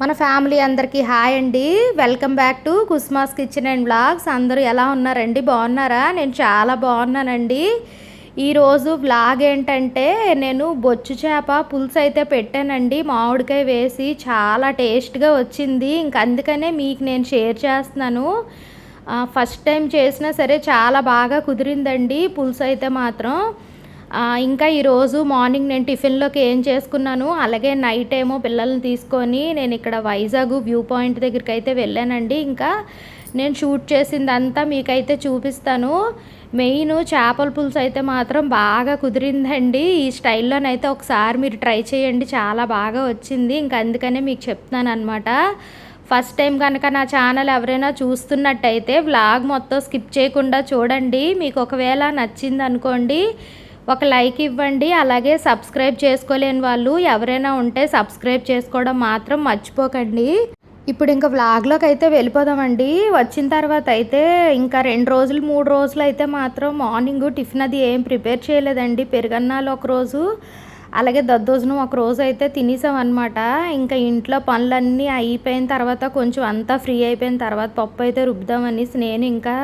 మన ఫ్యామిలీ అందరికీ హాయ్ అండి. Welcome back to కుస్మాస్ kitchen and blogs అందరూ ఎలా ఉన్నారండి? బాగున్నారా? నేను చాలా బాగున్నానండి. ఈరోజు బ్లాగ్ ఏంటంటే నేను బొచ్చు చేప పులుసు అయితే పెట్టానండి. మామిడికాయ వేసి చాలా టేస్ట్గా వచ్చింది. ఇంక అందుకనే మీకు నేను షేర్ చేస్తున్నాను. ఫస్ట్ టైం చేసినా సరే చాలా బాగా కుదిరిందండి పులుసు అయితే మాత్రం. ఇంకా ఈరోజు మార్నింగ్ నేను టిఫిన్లోకి ఏం చేసుకున్నాను? అలాగే నైట్ ఏమో పిల్లల్ని తీసుకొని నేను ఇక్కడ వైజాగ్ వ్యూ పాయింట్ దగ్గరికి అయితే వెళ్ళానండి. ఇంకా నేను షూట్ చేసిందంతా మీకైతే చూపిస్తాను. మెయిన్ చేపల పులుసు అయితే మాత్రం బాగా కుదిరిందండి. ఈ స్టైల్లోనైతే ఒకసారి మీరు ట్రై చేయండి. చాలా బాగా వచ్చింది. ఇంకా అందుకనే మీకు చెప్తున్నాను అనమాట ఫస్ట్ టైం కనుక నా ఛానల్ ఎవరైనా చూస్తున్నట్టయితే వ్లాగ్ మొత్తం స్కిప్ చేయకుండా చూడండి. మీకు ఒకవేళ నచ్చింది అనుకోండి ఒక లైక్ ఇవ్వండి అలాగే సబ్స్క్రైబ్ చేసుకోలేని వాళ్ళు ఎవరైనా ఉంటే సబ్స్క్రైబ్ చేసుకోవడం మాత్రం మర్చిపోకండి. ఇప్పుడు ఇంకా వ్లాగ్లోకి అయితే వెళ్ళిపోదామండి. వచ్చిన తర్వాత అయితే ఇంకా రెండు రోజులు మూడు రోజులు అయితే మాత్రం మార్నింగ్ టిఫిన్ అది ఏం ప్రిపేర్ చేయలేదండి. పెరుగన్నాలు ఒకరోజు అలాగే దద్దోజనం ఒక రోజు అయితే తినేసాం అనమాట ఇంకా ఇంట్లో పనులన్నీ అయిపోయిన తర్వాత కొంచెం అంతా ఫ్రీ అయిపోయిన తర్వాత పప్పు అయితే రుబ్బుదామనేసి నేను ఇంకా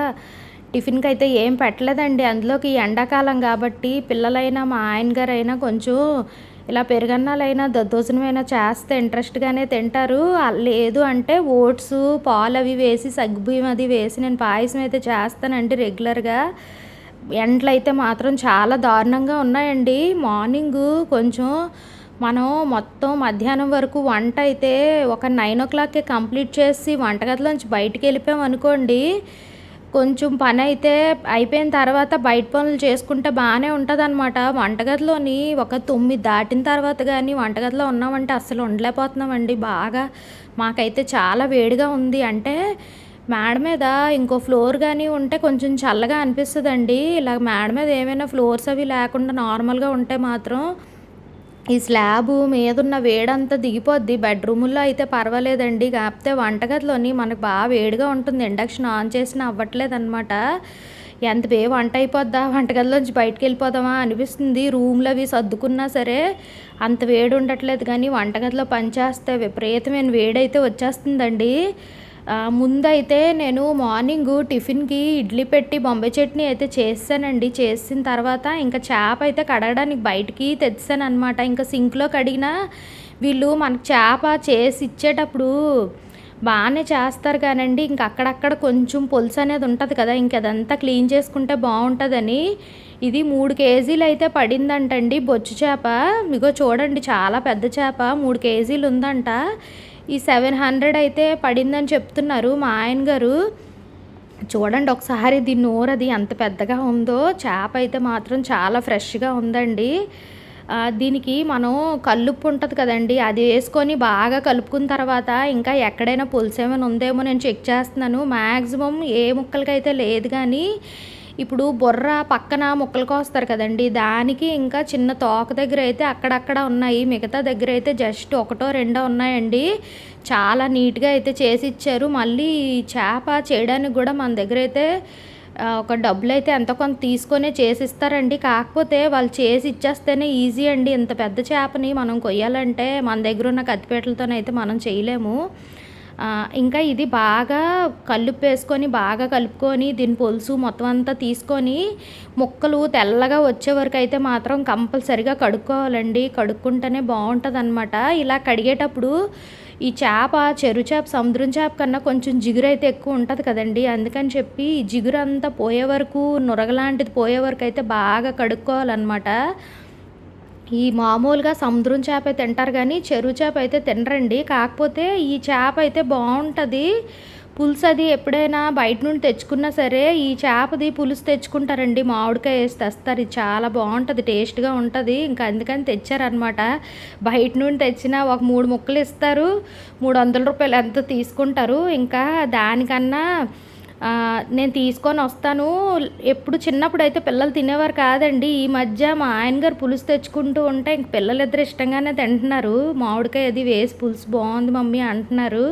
టిఫిన్కి అయితే ఏం పెట్టలేదండి. అందులోకి ఎండాకాలం కాబట్టి పిల్లలైనా మా ఆయన గారైనా కొంచెం ఇలా పెరుగన్నాలైనా దద్దోజనమైనా చేస్తే ఇంట్రెస్ట్గానే తింటారు. లేదు అంటే ఓట్స్ పాలు అవి వేసి సగ్గుబియ్యం అది వేసి నేను పాయసం అయితే చేస్తానండి రెగ్యులర్గా. ఎండలు అయితే మాత్రం చాలా దారుణంగా ఉన్నాయండి. మార్నింగ్ కొంచెం మనం మొత్తం మధ్యాహ్నం వరకు వంట అయితే ఒక నైన్ ఓ క్లాక్కి కంప్లీట్ చేసి వంటగదిలోంచి బయటికి వెళ్ళిపోయాం అనుకోండి కొంచెం పని అయితే అయిపోయిన తర్వాత బయట పనులు చేసుకుంటే బాగానే ఉంటుంది అనమాట వంటగదిలోని ఒక తొమ్మిది దాటిన తర్వాత కానీ వంటగదిలో ఉన్నామంటే అస్సలు ఉండలేకపోతున్నామండి బాగా. మాకైతే చాలా వేడిగా ఉంది. అంటే మేడ మీద ఇంకో ఫ్లోర్ కానీ ఉంటే కొంచెం చల్లగా అనిపిస్తుందండి. ఇలా మేడ మీద ఏమైనా ఫ్లోర్స్ అవి లేకుండా నార్మల్గా ఉంటే మాత్రం ఈ స్లాబ్ మీదున్న వేడంతా దిగిపోద్ది. బెడ్రూముల్లో అయితే పర్వాలేదండి. కాకపోతే వంటగదిలోని మనకు బాగా వేడిగా ఉంటుంది. ఇండక్షన్ ఆన్ చేసినా అవ్వట్లేదు అనమాట ఎంత బే వంట అయిపోద్దా? వంటగదిలోంచి బయటకు వెళ్ళిపోదామా అనిపిస్తుంది. రూమ్లు అవి సర్దుకున్నా సరే అంత వేడి ఉండట్లేదు. కానీ వంటగదిలో పనిచేస్తే విపరీతమైన వేడైతే వచ్చేస్తుందండి. ముందైతే నేను మార్నింగ్ టిఫిన్కి ఇడ్లీ పెట్టి బొంబాయి చట్నీ అయితే చేసానండి చేసిన తర్వాత ఇంకా చేప అయితే కడగడానికి బయటికి తెచ్చాను అనమాట ఇంకా సింక్లో కడిగిన వీళ్ళు మనకు చేప చేసి ఇచ్చేటప్పుడు బాగానే చేస్తారు కానండి. ఇంక అక్కడక్కడ కొంచెం పులుసు అనేది ఉంటుంది కదా ఇంక అదంతా క్లీన్ చేసుకుంటే బాగుంటుందని ఇది మూడు కేజీలు అయితే పడిందంటండి బొచ్చు చేప. మీగో చూడండి చాలా పెద్ద చేప మూడు కేజీలు ఉందంట. ఈ సెవెన్ హండ్రెడ్ అయితే పడిందని చెప్తున్నారు మా ఆయన గారు. చూడండి ఒకసారి దీని అది ఎంత పెద్దగా ఉందో చేప అయితే మాత్రం చాలా ఫ్రెష్గా ఉందండి. దీనికి మనం కల్లుప్పు ఉంటుంది కదండి అది వేసుకొని బాగా కలుపుకున్న తర్వాత ఇంకా ఎక్కడైనా పులుసు ఏమైనా ఉందేమో నేను చెక్ చేస్తున్నాను. మ్యాక్సిమం ఏ ముక్కలకైతే లేదు కానీ ఇప్పుడు బొర్ర పక్కన ముక్కలు కోస్తారు కదండి దానికి ఇంకా చిన్న తోక దగ్గర అయితే అక్కడక్కడ ఉన్నాయి. మిగతా దగ్గర అయితే జస్ట్ ఒకటో రెండో ఉన్నాయండి. చాలా నీట్గా అయితే చేసి ఇచ్చారు. మళ్ళీ చేప చేయడానికి కూడా మన దగ్గర అయితే ఒక డబ్బులు అయితే ఎంత కొంత తీసుకొనే చేసిస్తారండి. కాకపోతే వాళ్ళు చేసి ఇచ్చేస్తేనే ఈజీ అండి. ఇంత పెద్ద చేపని మనం కొయ్యాలంటే మన దగ్గర ఉన్న కత్తిపేటలతోనైతే మనం చేయలేము. ఇంకా ఇది బాగా కలుపేసుకొని బాగా కలుపుకొని దీని పులుసు మొత్తం అంతా తీసుకొని ముక్కలు తెల్లగా వచ్చే వరకు అయితే మాత్రం కంపల్సరిగా కడుక్కోవాలండి. కడుక్కుంటేనే బాగుంటుంది అనమాట ఇలా కడిగేటప్పుడు ఈ చేప చెరు చేప సముద్రం చేప కన్నా కొంచెం జిగురు అయితే ఎక్కువ ఉంటుంది కదండి. అందుకని చెప్పి జిగురు అంతా పోయే వరకు నురగలాంటిది పోయే వరకు అయితే బాగా కడుక్కోవాలన్నమాట. ఈ మామూలుగా సముద్రం చేప తింటారు కానీ చెరువు చేప అయితే తినరండి. కాకపోతే ఈ చేప అయితే బాగుంటుంది. పులుసు అది ఎప్పుడైనా బయట నుండి తెచ్చుకున్నా సరే ఈ చేపది పులుసు తెచ్చుకుంటారండి. మామిడికాయ వేసి తెస్తారు. ఇది చాలా బాగుంటుంది టేస్ట్గా ఉంటుంది. ఇంకా అందుకని తెచ్చారనమాట బయట నుండి తెచ్చిన ఒక మూడు ముక్కలు ఇస్తారు. మూడు వందల రూపాయలు ఎంత తీసుకుంటారు? ఇంకా దానికన్నా నేను తీసుకొని వస్తాను. ఎప్పుడు చిన్నప్పుడు అయితే పిల్లలు తినేవారు కాదండి. ఈ మధ్య మా ఆయన గారు పులుసు తెచ్చుకుంటూ ఉంటే ఇంక పిల్లలిద్దరు ఇష్టంగానే తింటున్నారు. మామిడికాయ అది వేసి పులుసు బాగుంది మమ్మీ అంటున్నారు.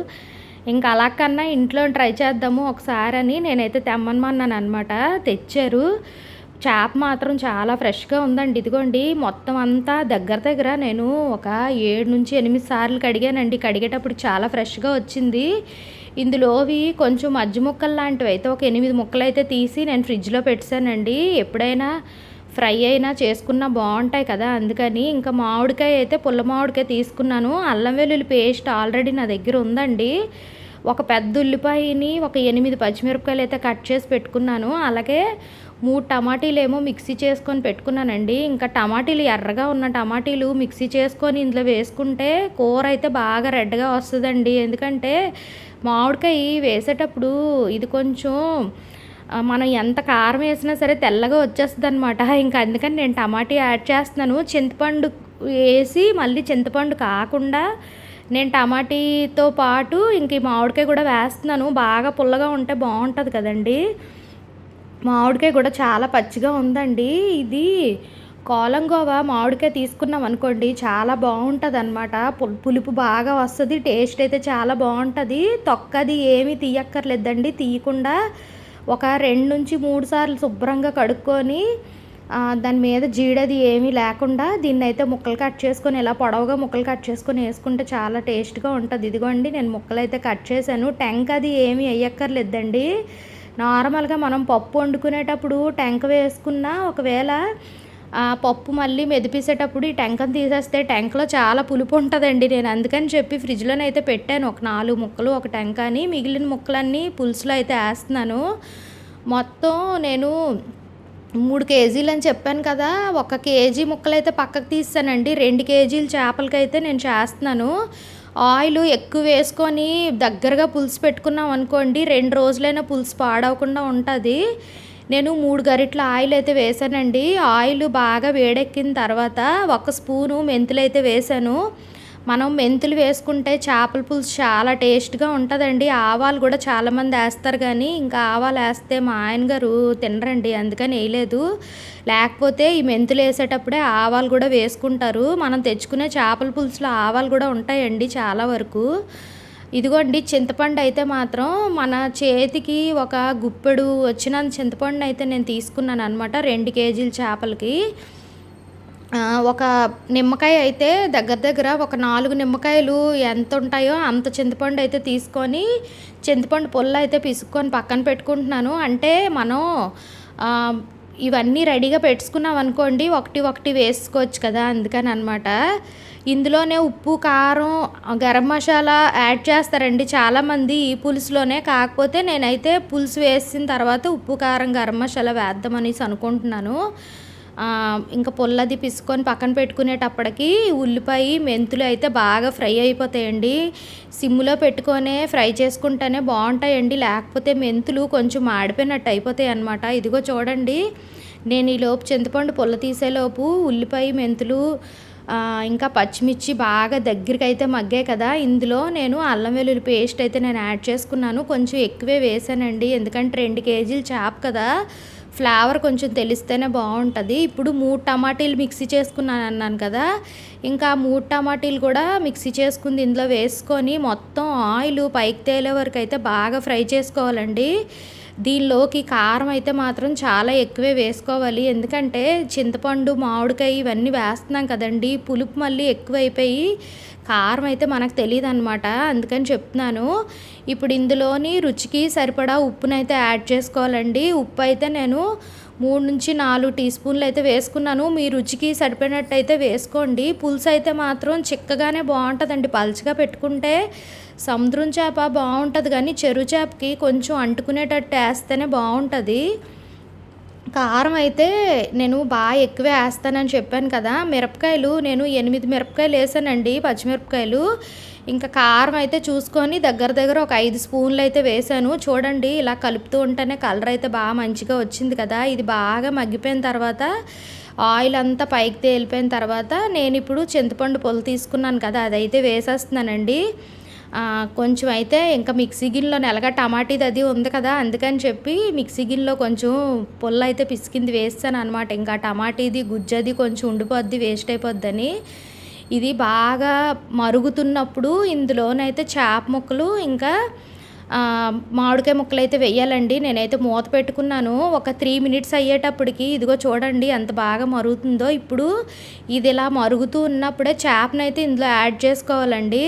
ఇంకా అలా కన్నా ఇంట్లో ట్రై చేద్దాము ఒకసారి అని నేనైతే తెమ్మనమన్నాను అనమాట తెచ్చారు. చేప మాత్రం చాలా ఫ్రెష్గా ఉందండి. ఇదిగోండి మొత్తం అంతా దగ్గర దగ్గర నేను ఒక ఏడు నుంచి ఎనిమిది సార్లు కడిగానండి. కడిగేటప్పుడు చాలా ఫ్రెష్గా వచ్చింది. ఇందులోవి కొంచెం మజ్జి ముక్కలు లాంటివి అయితే ఒక ఎనిమిది ముక్కలు అయితే తీసి నేను ఫ్రిడ్జ్లో పెట్టానండి ఎప్పుడైనా ఫ్రై అయినా చేసుకున్నా బాగుంటాయి కదా అందుకని ఇంకా మామిడికాయ అయితే పుల్ల మామిడికాయ తీసుకున్నాను. అల్లం వెల్లుల్లి పేస్ట్ ఆల్రెడీ నా దగ్గర ఉందండి. ఒక పెద్ద ఉల్లిపాయని ఒక ఎనిమిది పచ్చిమిరపకాయలు అయితే కట్ చేసి పెట్టుకున్నాను. అలాగే మూడు టమాటీలు ఏమో మిక్సీ చేసుకొని పెట్టుకున్నానండి. ఇంకా టమాటీలు ఎర్రగా ఉన్న టమాటీలు మిక్సీ చేసుకొని ఇందులో వేసుకుంటే కూర అయితే బాగా రెడ్గా వస్తుందండి. ఎందుకంటే మామిడికాయ వేసేటప్పుడు ఇది కొంచెం మనం ఎంత కారం వేసినా సరే తెల్లగా వచ్చేస్తుంది అనమాట ఇంకా అందుకని నేను టమాటా యాడ్ చేస్తున్నాను. చింతపండు వేసి మళ్ళీ చింతపండు కాకుండా నేను టమాటీతో పాటు ఇంక ఈ మామిడికాయ కూడా వేస్తున్నాను. బాగా పుల్లగా ఉంటే బాగుంటుంది కదండి. మామిడికాయ కూడా చాలా పచ్చిగా ఉందండి. ఇది కోలంగోవా మామిడికాయ తీసుకున్నాం అనుకోండి చాలా బాగుంటుంది అనమాట పులుపు బాగా వస్తుంది టేస్ట్ అయితే చాలా బాగుంటుంది. తొక్కది ఏమీ తీయక్కర్లేదండి. తీయకుండా ఒక రెండు నుంచి మూడు సార్లు శుభ్రంగా కడుక్కొని దాని మీద జీడది ఏమీ లేకుండా దీన్ని అయితే ముక్కలు కట్ చేసుకొని ఇలా పొడవుగా ముక్కలు కట్ చేసుకొని వేసుకుంటే చాలా టేస్ట్గా ఉంటుంది. ఇదిగోండి నేను ముక్కలు అయితే కట్ చేశాను. టెంక్ అది ఏమీ వేయక్కర్లేదండి. నార్మల్గా మనం పప్పు వండుకునేటప్పుడు టెంక వేసుకున్న ఒకవేళ పప్పు మళ్ళీ మెదిపేసేటప్పుడు ఈ టెంకను తీసేస్తే టెంకలో చాలా పులుపు ఉంటుందండి. నేను అందుకని చెప్పి ఫ్రిడ్జ్లోనైతే పెట్టాను. ఒక నాలుగు ముక్కలు ఒక టెంక అని. మిగిలిన ముక్కలన్నీ పులుసులో అయితే వేస్తున్నాను. మొత్తం నేను మూడు కేజీలు అని చెప్పాను కదా ఒక కేజీ ముక్కలు అయితే పక్కకు తీస్తానండి. రెండు కేజీలు చేపలకైతే నేను చేస్తున్నాను. ఆయిల్ ఎక్కువ వేసుకొని దగ్గరగా పులుసు పెట్టుకున్నాం అనుకోండి రెండు రోజులైనా పులుసు పాడవకుండా ఉంటుంది. నేను మూడు గరిట్ల ఆయిల్ అయితే వేసానండి ఆయిల్ బాగా వేడెక్కిన తర్వాత ఒక స్పూను మెంతులు అయితే వేసాను మనం మెంతులు వేసుకుంటే చేపల పులుసు చాలా టేస్ట్గా ఉంటుందండి. ఆవాలు కూడా చాలామంది వేస్తారు కానీ ఇంకా ఆవాలు వేస్తే మా ఆయన గారు తినరండి అందుకని వేయలేదు. లేకపోతే ఈ మెంతులు వేసేటప్పుడే ఆవాలు కూడా వేసుకుంటారు. మనం తెచ్చుకునే చేపల పులుసులో ఆవాలు కూడా ఉంటాయండి చాలా వరకు. ఇదిగోండి చింతపండు అయితే మాత్రం మన చేతికి ఒక గుప్పెడు వచ్చిన చింతపండు అయితే నేను తీసుకున్నాను అనమాట రెండు కేజీల చేపలకి. ఒక నిమ్మకాయ అయితే దగ్గర దగ్గర ఒక నాలుగు నిమ్మకాయలు ఎంత ఉంటాయో అంత చింతపండు అయితే తీసుకొని చింతపండు పొల్లు అయితే పిసుక్కొని పక్కన పెట్టుకుంటున్నాను. అంటే మనం ఇవన్నీ రెడీగా పెట్టుకున్నాం అనుకోండి ఒకటి ఒకటి వేసుకోవచ్చు కదా అందుకని అనమాట ఇందులోనే ఉప్పు కారం గరం మసాలా యాడ్ చేస్తారండి చాలామంది ఈ పులుసులోనే. కాకపోతే నేనైతే పులుసు వేసిన తర్వాత ఉప్పు కారం గరం మసాలా వేద్దామనేసి అనుకుంటున్నాను. ఇంకా పొల్లది పిసుకొని పక్కన పెట్టుకునేటప్పటికి ఉల్లిపాయ మెంతులు అయితే బాగా ఫ్రై అయిపోతాయండి. సిమ్లో పెట్టుకొనే ఫ్రై చేసుకుంటేనే బాగుంటాయండి. లేకపోతే మెంతులు కొంచెం మాడిపోయినట్టు అయిపోతాయి అనమాట ఇదిగో చూడండి నేను ఈ లోపు చింతపండు పొల్ల తీసేలోపు ఉల్లిపాయ మెంతులు ఇంకా పచ్చిమిర్చి బాగా దగ్గరికి అయితే మగ్గాయి కదా. ఇందులో నేను అల్లం వెల్లుల్లి పేస్ట్ అయితే నేను యాడ్ చేసుకున్నాను. కొంచెం ఎక్కువే వేసానండి. ఎందుకంటే రెండు కేజీలు చేప కదా. ఫ్లేవర్ కొంచెం తెలిస్తేనే బాగుంటుంది. ఇప్పుడు మూడు టమాటీలు మిక్సీ చేసుకున్నాను అన్నాను కదా. ఇంకా మూడు టమాటీలు కూడా మిక్సీ చేసుకుంది ఇందులో వేసుకొని మొత్తం ఆయిల్ పైకి తేలే వరకు అయితే బాగా ఫ్రై చేసుకోవాలండి. దీనిలోకి కారం అయితే మాత్రం చాలా ఎక్కువే వేసుకోవాలి. ఎందుకంటే చింతపండు మామిడికాయ ఇవన్నీ వేస్తున్నాం కదండి. పులుపు మళ్ళీ ఎక్కువైపోయి కారం అయితే మనకు తెలియదు అనమాట అందుకని చెప్తున్నాను. ఇప్పుడు ఇందులోని రుచికి సరిపడా ఉప్పునైతే యాడ్ చేసుకోవాలండి. ఉప్పు అయితే నేను మూడు నుంచి నాలుగు టీ స్పూన్లు అయితే వేసుకున్నాను. మీ రుచికి సరిపోయినట్టు అయితే వేసుకోండి. పులుసు అయితే మాత్రం చిక్కగానే బాగుంటుందండి. పలుచగా పెట్టుకుంటే సముద్రం చేప బాగుంటుంది కానీ చెరువు చేపకి కొంచెం అంటుకునేటట్టు వేస్తేనే బాగుంటుంది. కారం అయితే నేను బాగా ఎక్కువే వేస్తానని చెప్పాను కదా. మిరపకాయలు నేను ఎనిమిది మిరపకాయలు వేసానండి పచ్చిమిరపకాయలు. ఇంకా కారం అయితే చూసుకొని దగ్గర దగ్గర ఒక ఐదు స్పూన్లు అయితే వేసాను చూడండి ఇలా కలుపుతూ ఉంటేనే కలర్ అయితే బాగా మంచిగా వచ్చింది కదా. ఇది బాగా మగ్గిపోయిన తర్వాత ఆయిల్ అంతా పైకి తేలిపోయిన తర్వాత నేను ఇప్పుడు చింతపండు పొలు తీసుకున్నాను కదా అదైతే వేసేస్తున్నానండి. కొంచెం అయితే ఇంకా మిక్సీ గిన్నెలో నెలగా టమాటీది అది ఉంది కదా అందుకని చెప్పి మిక్సీ గిన్నెలో కొంచెం పుల్ల అయితే పిసికింది వేస్తాను అనమాట ఇంకా టమాటీది గుజ్జది కొంచెం ఉండిపోద్ది వేస్ట్ అయిపోద్దని. ఇది బాగా మరుగుతున్నప్పుడు ఇందులోనైతే చేప ముక్కలు ఇంకా మామిడికాయ ముక్కలు అయితే వెయ్యాలండి నేనైతే మూత పెట్టుకున్నాను. ఒక త్రీ మినిట్స్ అయ్యేటప్పటికి ఇదిగో చూడండి ఎంత బాగా మరుగుతుందో. ఇప్పుడు ఇది ఇలా మరుగుతూ ఉన్నప్పుడే చేపనైతే ఇందులో యాడ్ చేసుకోవాలండి.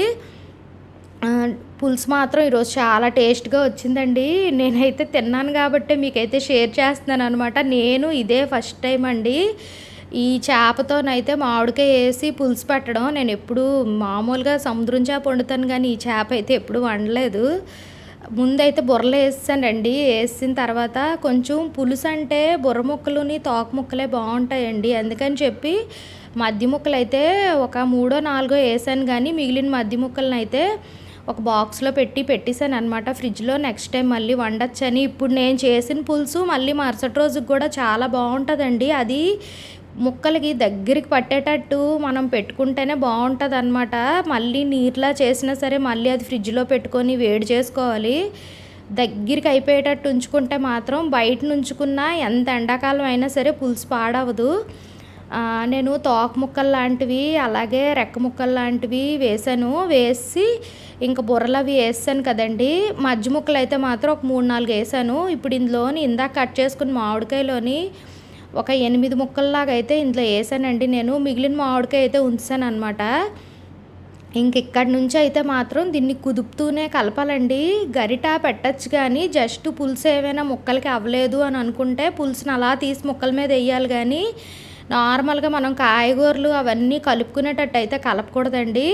పులుసు మాత్రం ఈరోజు చాలా టేస్ట్గా వచ్చిందండి. నేనైతే తిన్నాను కాబట్టి మీకైతే షేర్ చేస్తున్నాను అనమాట నేను ఇదే ఫస్ట్ టైం అండి. ఈ చేపతోనైతే మామిడికాయ వేసి పులుసు పెట్టడం. నేను ఎప్పుడు మామూలుగా సముద్రం చేప వండుతాను కానీ ఈ చేప అయితే ఎప్పుడు వండలేదు. ముందైతే బుర్రలు వేసానండి వేసిన తర్వాత కొంచెం పులుసు అంటే బుర్ర ముక్కలుని తోక ముక్కలే బాగుంటాయండి. అందుకని చెప్పి మధ్య ముక్కలు అయితే ఒక మూడో నాలుగో వేసాను కానీ మిగిలిన మధ్య ముక్కలను అయితే ఒక బాక్స్లో పెట్టి పెట్టేశాను అనమాట ఫ్రిడ్జ్లో నెక్స్ట్ టైం మళ్ళీ వండొచ్చని. ఇప్పుడు నేను చేసిన పులుసు మళ్ళీ మరుసటి రోజుకి కూడా చాలా బాగుంటుందండి. అది ముక్కలకి దగ్గరికి పట్టేటట్టు మనం పెట్టుకుంటేనే బాగుంటుంది అనమాట మళ్ళీ నీరులా చేసినా సరే మళ్ళీ అది ఫ్రిడ్జ్లో పెట్టుకొని వేడి చేసుకోవాలి. దగ్గరికి అయిపోయేటట్టు ఉంచుకుంటే మాత్రం బయట నుంచుకున్నా ఎంత ఎండాకాలం అయినా సరే పులుసు పాడవదు. నేను తోక ముక్కలు లాంటివి అలాగే రెక్క ముక్కలు లాంటివి వేసాను. వేసి ఇంకా బుర్రలు అవి వేసాను కదండి. మజ్జి ముక్కలు అయితే మాత్రం ఒక మూడు నాలుగు వేసాను. ఇప్పుడు ఇందులోని ఇందాక కట్ చేసుకుని మామిడికాయలోని ఒక ఎనిమిది ముక్కల్లాగా అయితే ఇందులో వేసానండి నేను. మిగిలిన మామిడికాయ అయితే ఉంచాను అనమాట ఇంక ఇక్కడి నుంచి అయితే మాత్రం దీన్ని కుదుపుతూనే కలపాలండి. గరిట పెట్టచ్చు కానీ జస్ట్ పులుసు ఏమైనా ముక్కలకి అవ్వలేదు అని అనుకుంటే పులుసుని అలా తీసి ముక్కల మీద వేయాలి కానీ నార్మల్గా మనం కాయగూరలు అవన్నీ కలుపుకునేటట్టు అయితే కలపకూడదండి.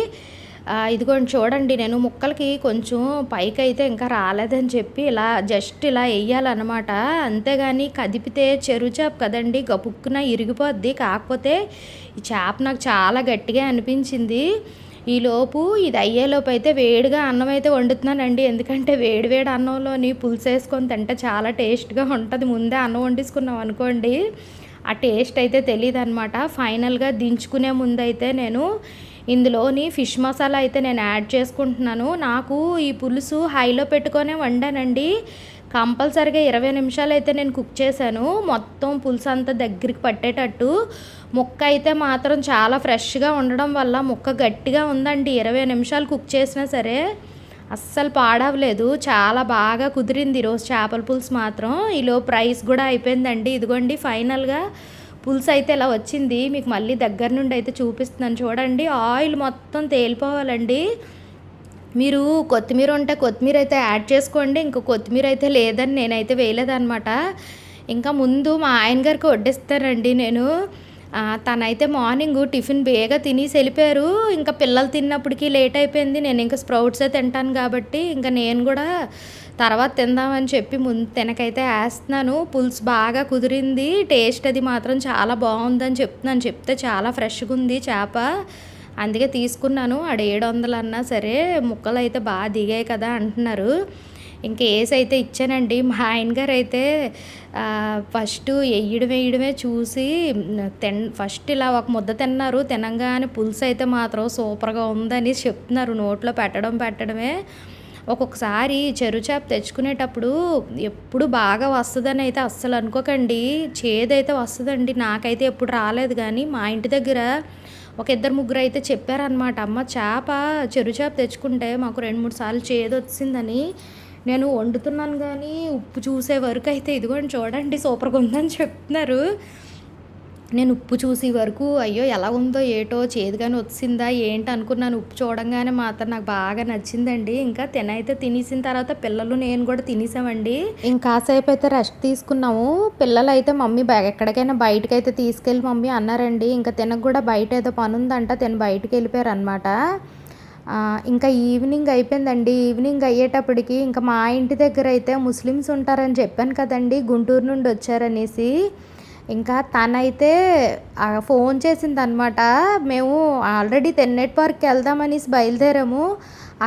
ఇదిగోండి చూడండి నేను ముక్కలకి కొంచెం పైకి అయితే ఇంకా రాలేదని చెప్పి ఇలా జస్ట్ ఇలా వేయాలన్నమాట అంతేగాని కదిపితే చెరువు చేప కదండి గపుక్కున ఇరిగిపోద్ది. కాకపోతే ఈ చేప నాకు చాలా గట్టిగా అనిపించింది. ఈలోపు ఇది అయ్యేలోపు అయితే వేడిగా అన్నం అయితే వండుతున్నానండి. ఎందుకంటే వేడి వేడి అన్నంలోని పులుసు వేసుకొని తింటే చాలా టేస్ట్గా ఉంటుంది. ముందే అన్నం వండేసుకున్నాం అనుకోండి ఆ టేస్ట్ అయితే తెలియదు అనమాట ఫైనల్గా దించుకునే ముందు అయితే నేను ఇందులోని ఫిష్ మసాలా అయితే నేను యాడ్ చేసుకుంటున్నాను. నాకు ఈ పులుసు హైలో పెట్టుకొనే వండానండి. కంపల్సరిగా ఇరవై నిమిషాలు అయితే నేను కుక్ చేశాను. మొత్తం పులుసు అంతా దగ్గరికి పట్టేటట్టు. ముక్క అయితే మాత్రం చాలా ఫ్రెష్గా ఉండడం వల్ల ముక్క గట్టిగా ఉందండి. ఇరవై నిమిషాలు కుక్ చేసినా సరే అస్సలు పాడవలేదు. చాలా బాగా కుదిరింది ఈరోజు చేపల పులుసు మాత్రం. ఈలో ప్రైస్ కూడా అయిపోయిందండి. ఇదిగోండి ఫైనల్గా పులుసు అయితే ఇలా వచ్చింది. మీకు మళ్ళీ దగ్గర నుండి అయితే చూపిస్తున్నాను. చూడండి ఆయిల్ మొత్తం తేలిపోవాలండి. మీరు కొత్తిమీర ఉంటే కొత్తిమీర అయితే యాడ్ చేసుకోండి. ఇంకా కొత్తిమీర అయితే లేదని నేనైతే వేయలేదన్నమాట. ఇంకా ముందు మా ఆయన గారికి వడ్డిస్తానండి నేను. తనైతే మార్నింగ్ టిఫిన్ బేగా తినేసి వెళ్ళిపోయారు. ఇంకా పిల్లలు తిన్నప్పటికీ లేట్ అయిపోయింది. నేను ఇంకా స్ప్రౌట్సే తింటాను కాబట్టి ఇంకా నేను కూడా తర్వాత తిందామని చెప్పి ముందు తినకైతే వేస్తున్నాను. పులుసు బాగా కుదిరింది. టేస్ట్ అది మాత్రం చాలా బాగుందని చెప్తున్నాను. చెప్తే చాలా ఫ్రెష్గా ఉంది చేప. అందుకే తీసుకున్నాను. ఆడ ఏడు వందలు అన్నా సరే ముక్కలు అయితే బాగా దిగాయి కదా అంటున్నారు. ఇంకా ఏసి అయితే ఇచ్చానండి. మా ఆయన గారు అయితే ఫస్ట్ వేయడం వేయడమే చూసి తిన్ ఫస్ట్ ఇలా ఒక ముద్ద తిన్నారు. తినంగానే పులుసు అయితే మాత్రం సూపర్గా ఉందని చెప్తున్నారు. నోట్లో పెట్టడం పెట్టడమే. ఒక్కొక్కసారి చెరు చేప తెచ్చుకునేటప్పుడు ఎప్పుడు బాగా వస్తుందని అయితే అస్సలు అనుకోకండి. చేదైతే వస్తుందండి. నాకైతే ఎప్పుడు రాలేదు కానీ మా ఇంటి దగ్గర ఒక ఇద్దరు ముగ్గురు అయితే చెప్పారనమాట అమ్మ చేప చెరు చేప తెచ్చుకుంటే మాకు రెండు మూడు సార్లు చేదు వచ్చిందని నేను వండుతున్నాను కానీ ఉప్పు చూసే వరకు అయితే ఇదిగోండి చూడండి సూపర్గా ఉందని చెప్తున్నారు. నేను ఉప్పు చూసి వరకు అయ్యో ఎలా ఉందో ఏటో చేదుగానే వచ్చిందా ఏంటి అనుకున్నాను. ఉప్పు చూడంగానే మాత్రం నాకు బాగా నచ్చిందండి. ఇంకా తినైతే తినేసిన తర్వాత పిల్లలు నేను కూడా తినేసామండి. ఇంకాసేపు అయితే రెస్ట్ తీసుకున్నాము. పిల్లలు అయితే మమ్మీ ఎక్కడికైనా బయటకు అయితే తీసుకెళ్ళి మమ్మీ అన్నారండి. ఇంకా తినకు కూడా బయట ఏదో పని ఉందంట తిన బయటకు వెళ్ళిపోయారు అనమాట ఇంకా ఈవినింగ్ అయిపోయిందండి. ఈవినింగ్ అయ్యేటప్పటికి ఇంకా మా ఇంటి దగ్గర అయితే ముస్లిమ్స్ ఉంటారని చెప్పాను కదండి. గుంటూరు నుండి వచ్చారనేసి. ఇంకా తనైతే ఫోన్ చేసింది అనమాట మేము ఆల్రెడీ తెన్నెట్ పార్క్కి వెళ్దామనేసి బయలుదేరాము.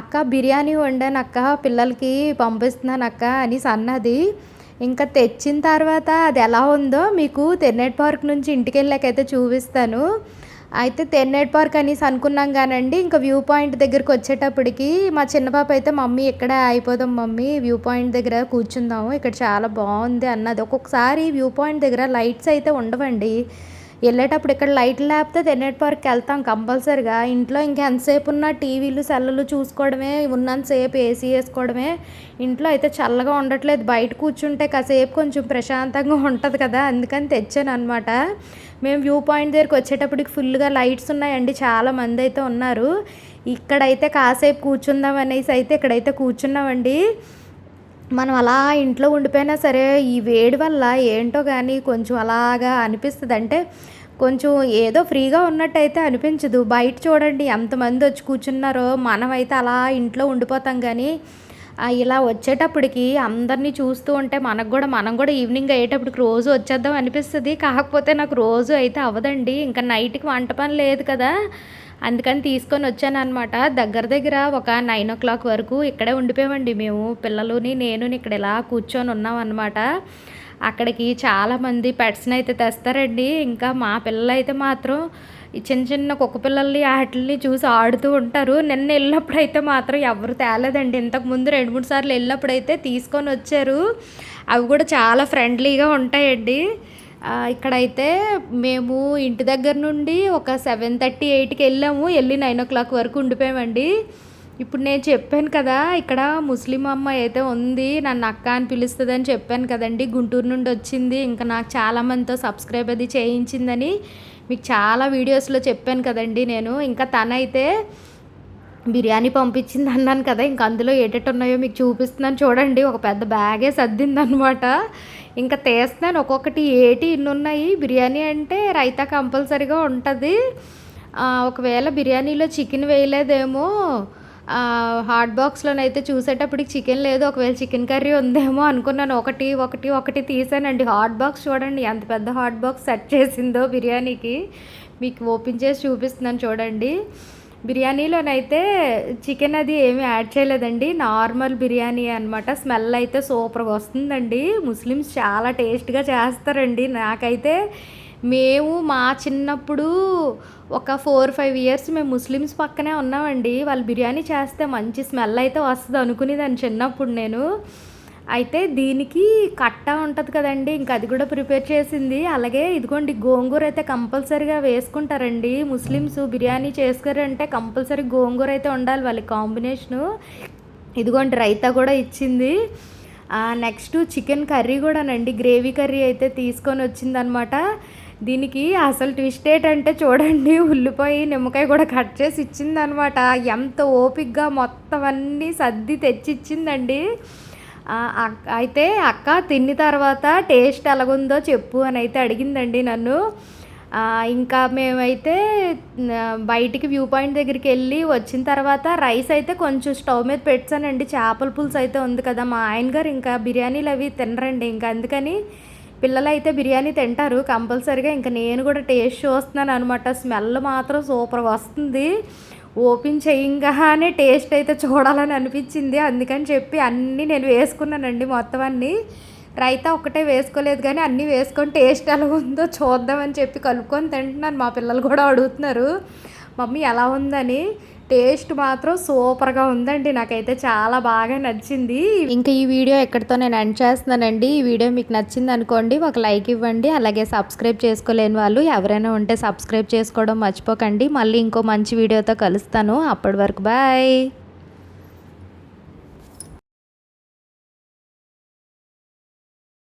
అక్క బిర్యానీ వండాను అక్క పిల్లలకి పంపిస్తున్నాను అక్క అనేసి అన్నది. ఇంకా తెచ్చిన తర్వాత అది ఎలా ఉందో మీకు తెన్నెట్ పార్క్ నుంచి ఇంటికి వెళ్ళాకైతే చూపిస్తాను. అయితే తెన్నేట్ పార్క్ అనేసి అనుకున్నాం కానండి. ఇంకా వ్యూ పాయింట్ దగ్గరికి వచ్చేటప్పటికి మా చిన్న పాప అయితే మమ్మీ ఇక్కడే అయిపోదాం మమ్మీ వ్యూ పాయింట్ దగ్గర కూర్చుందాము ఇక్కడ చాలా బాగుంది అన్నది. ఒక్కొక్కసారి వ్యూ పాయింట్ దగ్గర లైట్స్ అయితే ఉండవండి. వెళ్ళేటప్పుడు ఇక్కడ లైట్లు లేకపోతే తెన్నేటి పార్క్కి వెళ్తాం కంపల్సరిగా. ఇంట్లో ఇంకెంతసేపు ఉన్న టీవీలు సెల్లులు చూసుకోవడమే ఉన్నంతసేపు ఏసీ వేసుకోవడమే. ఇంట్లో అయితే చల్లగా ఉండట్లేదు. బయట కూర్చుంటే కాసేపు కొంచెం ప్రశాంతంగా ఉంటుంది కదా అందుకని తెచ్చాను అనమాట మేము వ్యూ పాయింట్ దగ్గరికి వచ్చేటప్పటికి ఫుల్గా లైట్స్ ఉన్నాయండి చాలా మంది అయితే ఉన్నారు. ఇక్కడైతే కాసేపు కూర్చుందాం అనేసి అయితే ఇక్కడైతే కూర్చున్నామండి. మనం అలా ఇంట్లో ఉండిపోయినా సరే ఈ వేడి వల్ల ఏంటో కానీ కొంచెం అలాగా అనిపిస్తుంది. అంటే కొంచెం ఏదో ఫ్రీగా ఉన్నట్టయితే అనిపించదు. బయట చూడండి ఎంతమంది వచ్చి కూర్చున్నారో మనమైతే అలా ఇంట్లో ఉండిపోతాం కానీ ఇలా వచ్చేటప్పటికి అందరినీ చూస్తూ ఉంటే మనకు కూడా మనం కూడా ఈవినింగ్ అయ్యేటప్పటికి రోజు వచ్చేద్దాం అనిపిస్తుంది. కాకపోతే నాకు రోజు అయితే అవ్వదండి. ఇంకా నైట్కి వంట పని లేదు కదా. అందుకని తీసుకొని వచ్చాను అనమాట దగ్గర దగ్గర ఒక నైన్ ఓ క్లాక్ వరకు ఇక్కడే ఉండిపోయామండి మేము. పిల్లలుని నేను ఇక్కడ ఇలా కూర్చొని ఉన్నాం అనమాట అక్కడికి చాలామంది పెట్స్ని అయితే తెస్తారండి. ఇంకా మా పిల్లలు అయితే మాత్రం చిన్న చిన్న కుక్క పిల్లల్ని వాటిని చూసి ఆడుతూ ఉంటారు. నిన్న వెళ్ళినప్పుడు అయితే మాత్రం ఎవరు తేలేదండి. ఇంతకు ముందు రెండు మూడు సార్లు వెళ్ళినప్పుడు అయితే తీసుకొని వచ్చారు. అవి కూడా చాలా ఫ్రెండ్లీగా ఉంటాయండి. ఇక్కడైతే మేము ఇంటి దగ్గర నుండి ఒక సెవెన్ థర్టీ ఎయిట్కి వెళ్ళాము. వెళ్ళి నైన్ ఓ క్లాక్ వరకు ఉండిపోయామండి. ఇప్పుడు నేను చెప్పాను కదా ఇక్కడ ముస్లిం అమ్మాయి అయితే ఉంది నన్ను అక్క అని పిలుస్తుంది అని చెప్పాను కదండి. గుంటూరు నుండి వచ్చింది ఇంకా నాకు చాలామందితో సబ్స్క్రైబ్ అది చేయించిందని మీకు చాలా వీడియోస్లో చెప్పాను కదండి నేను. ఇంకా తనైతే బిర్యానీ పంపించింది అన్నాను కదా ఇంకా అందులో ఏటట్టు ఉన్నాయో మీకు చూపిస్తున్నాను. చూడండి ఒక పెద్ద బ్యాగే సర్దిందనమాట. ఇంకా తీస్తున్నాను. ఒక్కొక్కటి ఏటి ఇన్ని ఉన్నాయి బిర్యానీ అంటే రైతా కంపల్సరీగా ఉంటుంది. ఒకవేళ బిర్యానీలో చికెన్ వేయలేదేమో హాట్ బాక్స్లోనైతే చూసేటప్పటికి చికెన్ లేదు. ఒకవేళ చికెన్ కర్రీ ఉందేమో అనుకున్నాను. ఒకటి ఒకటి ఒకటి తీసానండి. హాట్ బాక్స్ చూడండి. ఎంత పెద్ద హాట్ బాక్స్ సెట్ చేసిందో బిర్యానీకి. మీకు ఓపెన్ చేసి చూపిస్తున్నాను చూడండి. బిర్యానీలోనైతే చికెన్ అది ఏమీ యాడ్ చేయలేదండి. నార్మల్ బిర్యానీ అనమాట స్మెల్ అయితే సూపర్గా వస్తుందండి. ముస్లిమ్స్ చాలా టేస్ట్గా చేస్తారండి. నాకైతే మేము మా చిన్నప్పుడు ఒక ఫోర్ ఫైవ్ ఇయర్స్ మేము ముస్లిమ్స్ పక్కనే ఉన్నామండి. వాళ్ళు బిర్యానీ చేస్తే మంచి స్మెల్ అయితే వస్తుంది అనుకునేదాన్ని చిన్నప్పుడు నేను. అయితే దీనికి కట్ట ఉంటుంది కదండి ఇంకా అది కూడా ప్రిపేర్ చేసింది. అలాగే ఇదిగోండి గోంగూర అయితే కంపల్సరీగా వేసుకుంటారండి. ముస్లిమ్స్ బిర్యానీ చేసుకోరంటే కంపల్సరీ గోంగూర అయితే ఉండాలి వాళ్ళ కాంబినేషను. ఇదిగోండి రైతా కూడా ఇచ్చింది. నెక్స్ట్ చికెన్ కర్రీ కూడానండి గ్రేవీ కర్రీ అయితే తీసుకొని వచ్చిందనమాట. దీనికి అసలు ట్విస్ట్ ఏంటంటే చూడండి ఉల్లిపాయ నిమ్మకాయ కూడా కట్ చేసి ఇచ్చిందనమాట. ఎంత ఓపిక్గా మొత్తం అన్నీ సర్ది తెచ్చిచ్చిందండి. అయితే అక్క తిన్న తర్వాత టేస్ట్ ఎలాగుందో చెప్పు అని అయితే అడిగిందండి నన్ను. ఇంకా మేమైతే బయటికి వ్యూ పాయింట్ దగ్గరికి వెళ్ళి వచ్చిన తర్వాత రైస్ అయితే కొంచెం స్టవ్ మీద పెట్టానండి. చేపల పులుసు అయితే ఉంది కదా మా ఆయన గారు ఇంకా బిర్యానీలు అవి తినరండి. ఇంకా అందుకని పిల్లలు అయితే బిర్యానీ తింటారు కంపల్సరీగా. ఇంకా నేను కూడా టేస్ట్ చూస్తున్నాను అనమాట స్మెల్ మాత్రం సూపర్గా వస్తుంది. ఓపెన్ చేయంగానే టేస్ట్ అయితే చూడాలని అనిపించింది. అందుకని చెప్పి అన్నీ నేను వేసుకున్నానండి మొత్తం అన్నీ. రైతా ఒక్కటే వేసుకోలేదు కానీ అన్నీ వేసుకొని టేస్ట్ ఎలా ఉందో చూద్దామని చెప్పి కలుపుకొని తింటున్నాను. మా పిల్లలు కూడా అడుగుతున్నారు మమ్మీ ఎలా ఉందని? టేస్ట్ మాత్రం సూపర్గా ఉందండి. నాకైతే చాలా బాగా నచ్చింది. ఇంకా ఈ వీడియో ఎక్కడితో నేను ఎండ్ చేస్తున్నానండి. ఈ వీడియో మీకు నచ్చింది అనుకోండి ఒక లైక్ ఇవ్వండి. అలాగే సబ్స్క్రైబ్ చేసుకోలేని వాళ్ళు ఎవరైనా ఉంటే సబ్స్క్రైబ్ చేసుకోవడం మర్చిపోకండి. మళ్ళీ ఇంకో మంచి వీడియోతో కలుస్తాను. అప్పటి వరకు బాయ్.